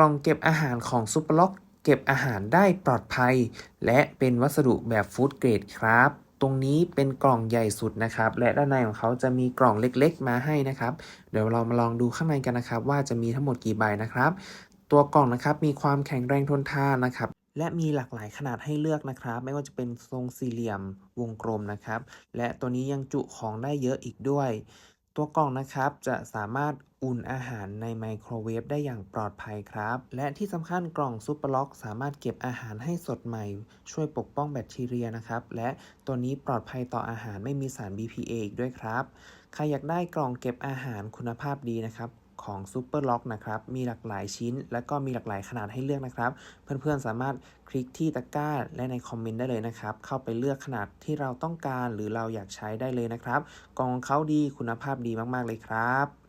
กล่องเก็บอาหารของซุปเปอร์ล็อกเก็บอาหารได้ปลอดภัย และเป็นวัสดุแบบฟู้ดเกรดครับ ตรงนี้เป็นกล่องใหญ่สุดนะครับ และด้านในของเขาจะมีกล่องเล็กๆ มาให้นะครับ เดี๋ยวเรามาลองดูข้างในกันนะครับ ว่าจะมีทั้งหมดกี่ใบนะครับ ตัวกล่องนะครับมีความแข็งแรงทนทานนะครับและมีหลากหลายขนาดให้เลือกนะครับ ไม่ว่าจะเป็นทรงสี่เหลี่ยมวงกลมนะครับ และตัวนี้ยังจุของได้เยอะอีกด้วย ตัวกล่องนะครับจะสามารถอุ่นอาหารในไมโครเวฟได้อย่างปลอดภัยครับ และที่สำคัญกล่องซุปเปอร์ล็อก สามารถเก็บอาหารให้สดใหม่ ช่วยปกป้องแบคทีเรียนะครับ และตัวนี้ปลอดภัยต่ออาหารไม่มีสาร BPA อีกด้วยครับ ใครอยากได้กล่องเก็บอาหารคุณภาพดีนะครับของ Super Lock นะครับ มีหลากหลายชิ้น และก็มีหลากหลายขนาดให้เลือกนะครับ เพื่อนๆสามารถคลิกที่ตะกร้าและในคอมเมนต์ได้เลยนะครับ เข้าไปเลือกขนาดที่เราต้องการหรือเราอยากใช้ได้เลยนะครับ กล่องของเขาดีคุณภาพดีมากๆเลยครับ